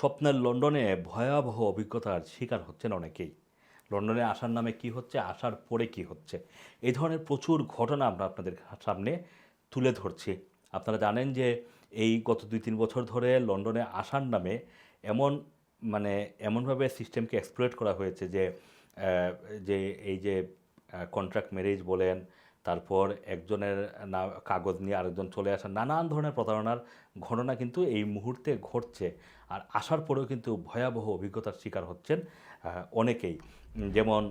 স্বপ্নের লন্ডনে ভয়াবহ অভিজ্ঞতার শিকার হচ্ছেন অনেকেই। লন্ডনে আসার নামে কি হচ্ছে, আসার পরে কি হচ্ছে এই ধরনের প্রচুর ঘটনা আমরা আপনাদের সামনে তুলে ধরছি। আপনারা জানেন যে এই গত দুই তিন বছর ধরে লন্ডনে আসার নামে এমন মানে এমনভাবে সিস্টেমকে এক্সপ্লোয়েট করা হয়েছে যে যে এই যে কন্ট্রাক্ট ম্যারেজ বলেন তারপর একজনের না, কাগজ নিয়ে আরেকজন চলে আসা নানান ধরনের প্রতারণার ঘটনা কিন্তু এই মুহূর্তে ঘটছে। আর আসার পরেও কিন্তু ভয়াবহ অভিজ্ঞতার শিকার হচ্ছেন অনেকেই। যেমন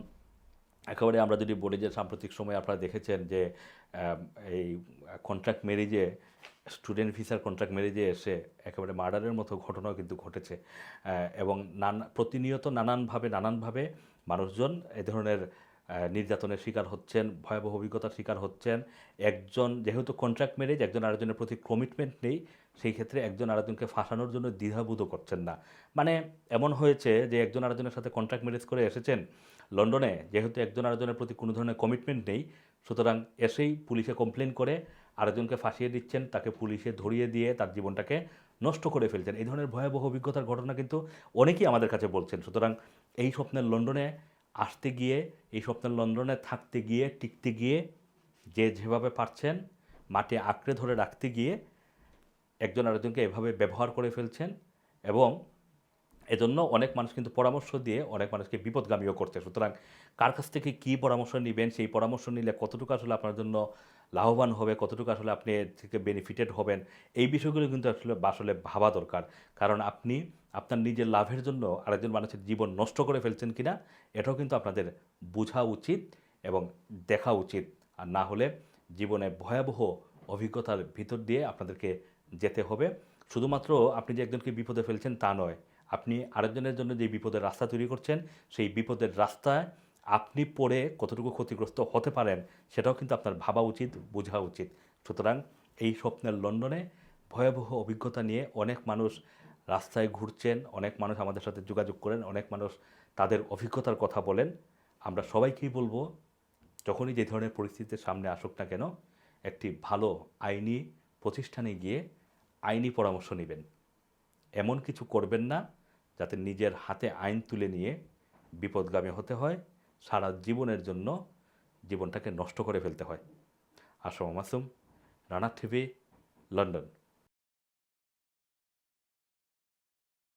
একেবারে আমরা যদি বলি যে সাম্প্রতিক সময়ে আপনারা দেখেছেন যে এই কন্ট্রাক্ট ম্যারেজে স্টুডেন্ট ভিসার কন্ট্রাক্ট ম্যারেজে এসে একেবারে মার্ডারের মতো ঘটনাও কিন্তু ঘটেছে। এবং নানা, প্রতিনিয়ত নানানভাবে নানানভাবে মানুষজন এ ধরনের নির্যাতনের শিকার হচ্ছেন, ভয়াবহ অভিজ্ঞতার শিকার হচ্ছেন। একজন, যেহেতু কন্ট্রাক্ট ম্যারেজ একজন আরেকজনের প্রতি কমিটমেন্ট নেই, সেই ক্ষেত্রে একজন আরেকজনকে ফাঁসানোর জন্য দ্বিধাবোধ করছেন না। মানে এমন হয়েছে যে একজন আরেকজনের সাথে কন্ট্রাক্ট ম্যারেজ করে এসেছেন লন্ডনে, যেহেতু একজন আরেকজনের প্রতি কোনো ধরনের কমিটমেন্ট নেই, সুতরাং এসেই পুলিশে কমপ্লেন করে, আরেকজনকে ফাঁসিয়ে দিচ্ছেন, তাকে পুলিশে ধরিয়ে দিয়ে তার জীবনটাকে নষ্ট করে ফেলছেন। এই ধরনের ভয়াবহ অভিজ্ঞতার ঘটনা কিন্তু অনেকেই আমাদের কাছে বলছেন। সুতরাং এই স্বপ্নের লন্ডনে আসতে গিয়ে, এই সপ্তাহে লন্ডনে থাকতে গিয়ে, টিকতে গিয়ে, যে যেভাবে পারছেন, মাটি আঁকড়ে ধরে রাখতে গিয়ে একজন আরেকজনকে এভাবে ব্যবহার করে ফেলছেন এবং এজন্য অনেক মানুষ কিন্তু পরামর্শ দিয়ে অনেক মানুষকে বিপদগামীও করছে। সুতরাং কার কাছ থেকে কী পরামর্শ নেবেন, সেই পরামর্শ নিলে কতটুকু আসলে আপনার জন্য লাভবান হবে, কতটুকু আসলে আপনি এর থেকে বেনিফিটেড হবেন, এই বিষয়গুলো কিন্তু আসলে আসলে ভাবা দরকার। কারণ আপনি আপনার নিজের লাভের জন্য আরেকজন মানুষের জীবন নষ্ট করে ফেলছেন কিনা, এটাও কিন্তু আপনাদের বোঝা উচিত এবং দেখা উচিত। আর না হলে জীবনে ভয়াবহ অভিজ্ঞতার ভিতর দিয়ে আপনাদেরকে যেতে হবে। শুধুমাত্র আপনি যে একজনকে বিপদে ফেলছেন তা নয়, আপনি আরেকজনের জন্য যে বিপদের রাস্তা তৈরি করছেন, সেই বিপদের রাস্তায় আপনি পড়ে কতটুকু ক্ষতিগ্রস্ত হতে পারেন, সেটাও কিন্তু আপনার ভাবা উচিত, বোঝা উচিত। সুতরাং এই স্বপ্নের লন্ডনে ভয়াবহ অভিজ্ঞতা নিয়ে অনেক মানুষ রাস্তায় ঘুরছেন, অনেক মানুষ আমাদের সাথে যোগাযোগ করেন, অনেক মানুষ তাদের অভিজ্ঞতার কথা বলেন। আমরা সবাইকেই বলব, যখনই যে ধরনের পরিস্থিতির সামনে আসুক না কেন, একটি ভালো আইনি প্রতিষ্ঠানে গিয়ে আইনি পরামর্শ নেবেন। এমন কিছু করবেন না, যাতে নিজের হাতে আইন তুলে নিয়ে বিপদগামী হতে হয়। সারা জীবনের জন্য জীবনটাকে নষ্ট করে ফেলতে হয়। Assam Masum Rana TV London.